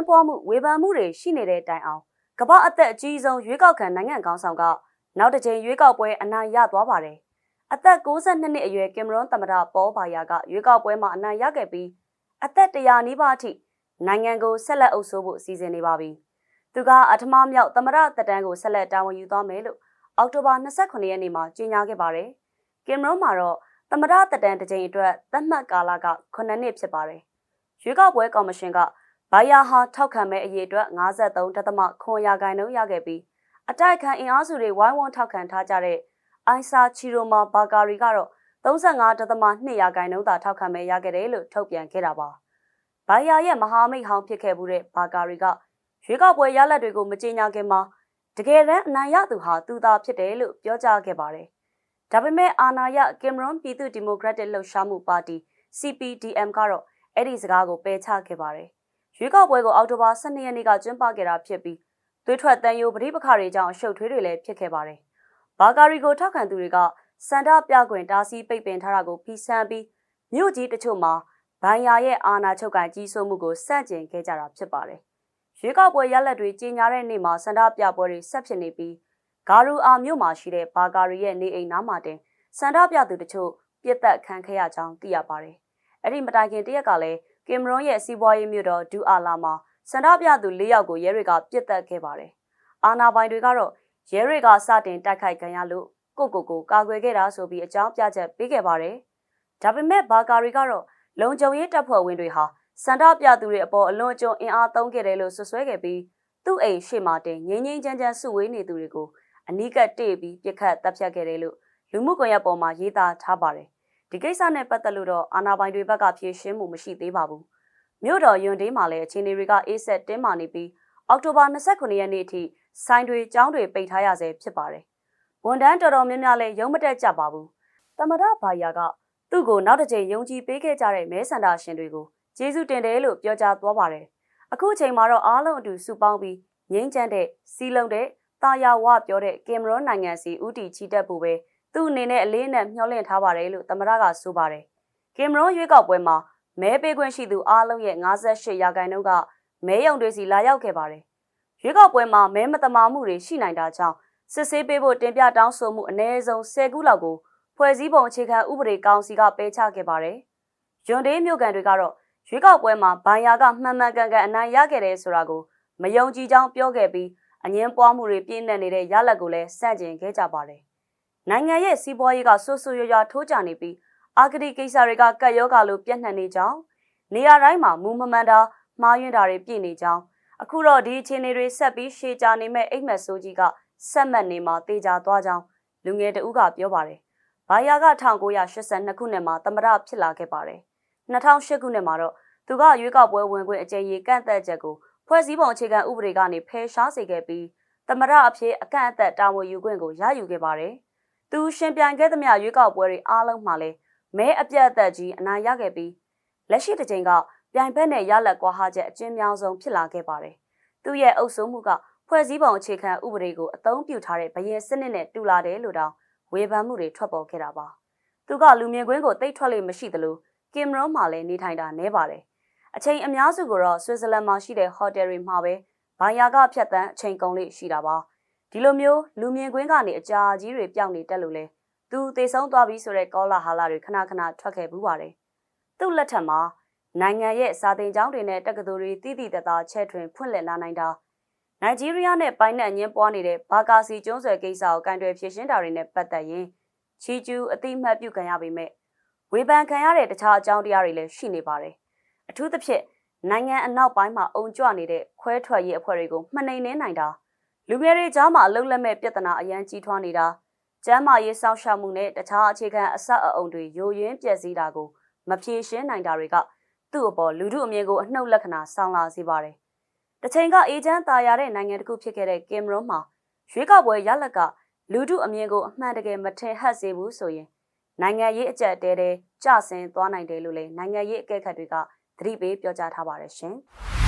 င်းပွားမှုဝေဖန်မှုတွေရှိနေတဲ့တိုင်အောင်ကမ္ဘာအသက်အကြီးဆုံးရွေးကောက်ခံနိုင်ငံကောင်းဆောင်ကနောက်တစ်ကြိမ်ရွေးကောက်ပွဲအနိုင်ရသွားပါတယ်။အသက်62နှစ်အရွယ်ကင်မရွန်သမ္မတပေါဘာယာကရွေးကောက်ပွဲမှာအနိုင်ရခဲ့ပြီးအသက်100နီးပါးအထိနိုင်ငံကိုဆက်လက်အုပ်စိုးဖို့အစီအစဉ်နေပါပြီ။သူကအထမမြောက်သမ္မတသက်တမ်းကိုဆက်လက်တာဝန်ယူသွားမယ်လို့အောက်တိုဘာ29ရက်နေ့မှာကြေညာခဲ့ပါတယ်။ကင်မရွန်မှာတော့သမ္မတသက်တမ်းတစ်ကြိမ်အတွက်သတ်မှတ်ကာလက9နှစ်ဖြစ်ပါတယ်။ရွေးကောက်ပွဲကော်မရှင်က ဘိုင်ယာဟာထောက်ခံမဲ့အရေးအတွက်53.3ခွန်ရာခိုင်နှုန်းရခဲ့ပြီးအတိုက်ခံအင်အားစုတွေဝိုင်းဝန်းထောက်ခံထားကြတဲ့အိုင်ဆာချီရိုမာဘာကာရီကတော့35.2ရာခိုင်နှုန်းသာထောက်ခံမဲ့ရခဲ့တယ်လို့ထုတ်ပြန်ခဲ့တာပါ။ဘိုင်ယာရဲ့မဟာမိတ်ဟောင်းဖြစ်ခဲ့မှုတဲ့ဘာကာရီကရွေးကောက်ပွဲရလဒ်တွေကိုမကြေညာခင်မှာတကယ်တမ်းအနိုင်ရသူဟာသူသာဖြစ်တယ်လို့ပြောကြားခဲ့ပါတယ်။ဒါပေမဲ့အာနာယကင်မရွန်ပြည်သူ့ဒီမိုကရက်တစ်လှုပ်ရှားမှုပါတီ CPDM ကတော့အဲ့ဒီစကားကိုပယ်ချခဲ့ပါတယ်။ ရွေးကောက်ပွဲကိုအောက်တိုဘာ12ရက်နေ့ကကျင်းပခဲ့တာဖြစ်ပြီးသွေးထွက်တန်ယိုပဋိပက္ခတွေကြောင့်အရှုပ်ထွေးတွေလည်းဖြစ်ခဲ့ပါတယ်။ဘာကာရီကိုထောက်ခံသူတွေကစန္ဒပြခွင့်တားဆီးပိတ်ပင်ထားတာကိုဖီဆန်ပြီးမြို့ကြီးတချို့မှာဘိုင်ယာရဲ့အာဏာချုပ်ကန်ကြီးစိုးမှုကိုစန့်ကျင်ခဲ့ကြတာဖြစ်ပါတယ်။ရွေးကောက်ပွဲရလဒ်တွေကြီးညာတဲ့နေ့မှာစန္ဒပြပွဲတွေဆက်ဖြစ်နေပြီးဂါရူအာမြို့မှာရှိတဲ့ဘာကာရီရဲ့နေအိမ်နားမှာတင်စန္ဒပြသူတချို့ပြစ်တက်ခံခဲ့ရကြောင်းသိရပါတယ်။အဲ့ဒီမတိုင်ခင်တရက်ကလည်း ကင်မရွန်ရဲ့စီးပွားရေးမြို့တော်ဒူအာလာမှာစန္ဒပြသူ၄ယောက်ကိုရဲတွေကပြစ်တက်ခဲ့ပါတယ်။အာနာပိုင်တွေကတော့ရဲတွေကစတင်တိုက်ခိုက်ခံရလို့ကိုကိုကိုကာကွယ်ခဲ့တာဆိုပြီးအကြောင်းပြချက်ပေးခဲ့ပါတယ်။ဒါပေမဲ့ဘာကာရီကတော့လုံခြုံရေးတပ်ဖွဲ့ဝင်တွေဟာစန္ဒပြသူတွေအပေါ်အလွန်အကျွံအင်အားသုံးခဲ့တယ်လို့ဆွဆွဲခဲ့ပြီးသူ့အိမ်ရှေ့မှာတင်ငင်းငင်းချမ်းချမ်းစုဝေးနေသူတွေကိုအနီးကပ်တေ့ပြီးပြစ်ခတ်တပ်ဖြတ်ခဲ့တယ်လို့လူမှုကွန်ရက်ပေါ်မှာရေးသားထားပါတယ်။ ဒီကိစ္စနဲ့ပတ်သက်လို့တော့အာဏာပိုင်တွေဘက်ကဖြေရှင်းမှုမရှိသေးပါဘူး။မြို့တော်ယွန်ဒေးမှာလည်းအခြေအနေတွေကအေးဆက်တင်းမာနေပြီးအောက်တိုဘာ29ရက်နေ့အထိဆိုင်တွေကျောင်းတွေပိတ်ထားရဆဲဖြစ်ပါတယ်။ဝန်ထမ်းတော်တော်များများလည်းရုံးမတက်ကြပါဘူး။တမဒဘာယာကသူ့ကိုနောက်တစ်ချိန်ယုံကြည်ပေးခဲ့ကြတဲ့မဲဆန္ဒရှင်တွေကိုကျေးဇူးတင်တယ်လို့ပြောကြားသွားပါတယ်။အခုချိန်မှာတော့အားလုံးအတူစုပေါင်းပြီးငိမ့်ချမ်းတဲ့စီလုံးတဲ့တာယာဝပြောတဲ့ကင်မရွန်နိုင်ငံစီဦးတီချီတက်ဖို့ပဲ သူ့အနေနဲ့အလေးနဲ့မျှော်လင့်ထားပါတယ်လို့သမရကဆိုပါတယ်။ကင်မရွန်ရွေးကောက်ပွဲမှာမဲပေးခွင့်ရှိသူအားလုံးရဲ့58ရာခိုင်နှုန်းကမဲယုံတွေစီလာရောက်ခဲ့ပါတယ်။ရွေးကောက်ပွဲမှာမဲမတမာမှုတွေရှိနိုင်တာကြောင့်စစ်ဆေးပေးဖို့တင်ပြတောင်းဆိုမှုအ ਨੇ ဆုံး10ခုလောက်ကိုဖွဲ့စည်းပုံအခြေခံဥပဒေကောင်စီကပယ်ချခဲ့ပါတယ်။ယွန်ဒေးမြို့ကန်တွေကတော့ရွေးကောက်ပွဲမှာဘိုင်ယာကမှန်မှန်ကန်ကန်အနိုင်ရခဲ့တယ်ဆိုတာကိုမယုံကြည်ကြောင်းပြောခဲ့ပြီးအငင်းပွားမှုတွေပြင်းထန်နေတဲ့ရလဒ်ကိုလည်းစန့်ကျင်ခဲ့ကြပါတယ်။ နိုင်ငံရဲ့စီးပွားရေးကဆူဆူရွရွထိုးကျနေပြီးအာဂတိကိစ္စတွေကကတ်ရောဂါလိုပြန့်နှံ့နေကြောင်းနေရာတိုင်းမှာမူမမှန်တာမှားယွင်းတာတွေပြည့်နေကြောင်းအခုတော့ဒီအခြေအနေတွေဆက်ပြီးရှေ့ကြနေမဲ့အိမ်မက်ဆိုးကြီးကဆက်မှတ်နေမှာတေချာသွားကြောင်းလူငယ်တဦးကပြောပါတယ်။ဘာယာက1982ခုနှစ်မှာသမရဖြစ်လာခဲ့ပါတယ်။2008ခုနှစ်မှာတော့သူကရွေးကောက်ပွဲဝင်ခွင့်အကြိမ်ကြီးကန့်သက်ချက်ကိုဖွဲ့စည်းပုံအခြေခံဥပဒေကနေဖယ်ရှားစေခဲ့ပြီးသမရအဖြစ်အကန့်အသတ်တာဝန်ယူခွင့်ကိုရယူခဲ့ပါတယ်။ သူရှင်ပြိုင်ခဲ့သမျှရွေးကောက်ပွဲတွေအားလုံးမှာလည်းမဲအပြတ်အသက်ကြီးအနိုင်ရခဲ့ပြီးလက်ရှိတစ်ချိန်ကပြိုင်ဘက်နဲ့ရလက်ကွာဟာချက်အကျဉ်းများဆုံးဖြစ်လာခဲ့ပါတယ်။သူ့ရဲ့အုပ်စိုးမှုကဖွဲ့စည်းပုံအခြေခံဥပဒေကိုအသုံးပြုထားတဲ့ဗရင်စနစ်နဲ့တူလာတယ်လို့တောင်ဝေဖန်မှုတွေထွက်ပေါ်ခဲ့တာပါ။သူကလူမြင်ကွင်းကိုတိတ်ထွက်လို့မရှိသလိုကင်မရွန်မှာလည်းနေထိုင်တာနဲပါတယ်။အချိန်အများစုကိုတော့ဆွစ်ဇာလန်မှာရှိတဲ့ဟိုတယ်တွေမှာပဲဘိုင်ယာကဖြတ်တန်းအချိန်ကုန်လေးရှိတာပါ။ ဒီလိုမျိုးလူမြင်ကွင်းကနေအကြာကြီးတွေပြောင်းနေတက်လို့လဲသူသေဆုံးသွားပြီဆိုတဲ့ကောလာဟာလာတွေခဏခဏထွက်ခဲ့ဘူးပါတယ်။သူ့လက်ထက်မှာနိုင်ငံရဲ့စာသင်ကျောင်းတွေနဲ့တက္ကသိုလ်တွေတည်တည်တသားချဲ့ထွင်ဖွင့်လှစ်လာနိုင်တာနိုင်ဂျီးရီးယားနဲ့ပိုင်းနဲ့အငင်းပွားနေတဲ့ဘာကာစီကျွန်းဆွယ်ကိစ္စကိုကန်တွယ်ဖြေရှင်းတာတွေနဲ့ပတ်သက်ရင်ချီကျူးအတိမတ်ပြုခံရပေမဲ့ဝေဖန်ခံရတဲ့တခြားအကြောင်းတရားတွေလည်းရှိနေပါတယ်။အထူးသဖြင့်နိုင်ငံအနောက်ပိုင်းမှာအုံကြွနေတဲ့ခွဲထွက်ရေးအဖွဲ့တွေကိုမှနှိမ်နှင်းနိုင်တာ လူငယ်တွေကြားမှာအလုံးလက်မဲ့ပြဿနာအရန်ကြီးထွားနေတာကျန်းမာရေးစောင့်ရှောက်မှုနဲ့တခြားအခြေခံအဆက်အအုံတွေယိုယွင်းပြည့်စည်တာကိုမဖြေရှင်းနိုင်တာတွေကသူ့အပေါ်လူထုအမြင်ကိုအနှုတ်လက္ခဏာဆောင်လာစေပါတယ်။တချိန်ကအေဂျင့်တာယာတဲ့နိုင်ငံတစ်ခုဖြစ်ခဲ့တဲ့ကင်မရွန်မှာရွေးကောက်ပွဲရလဒ်ကလူထုအမြင်ကိုအမှန်တကယ်မထင်ဟပ်စေဘူးဆိုရင်နိုင်ငံရေးအကြက်တဲတဲကျဆင်းသွားနိုင်တယ်လို့လည်းနိုင်ငံရေးအကဲခတ်တွေကသတိပေးပြောကြားထားပါတယ်ရှင်။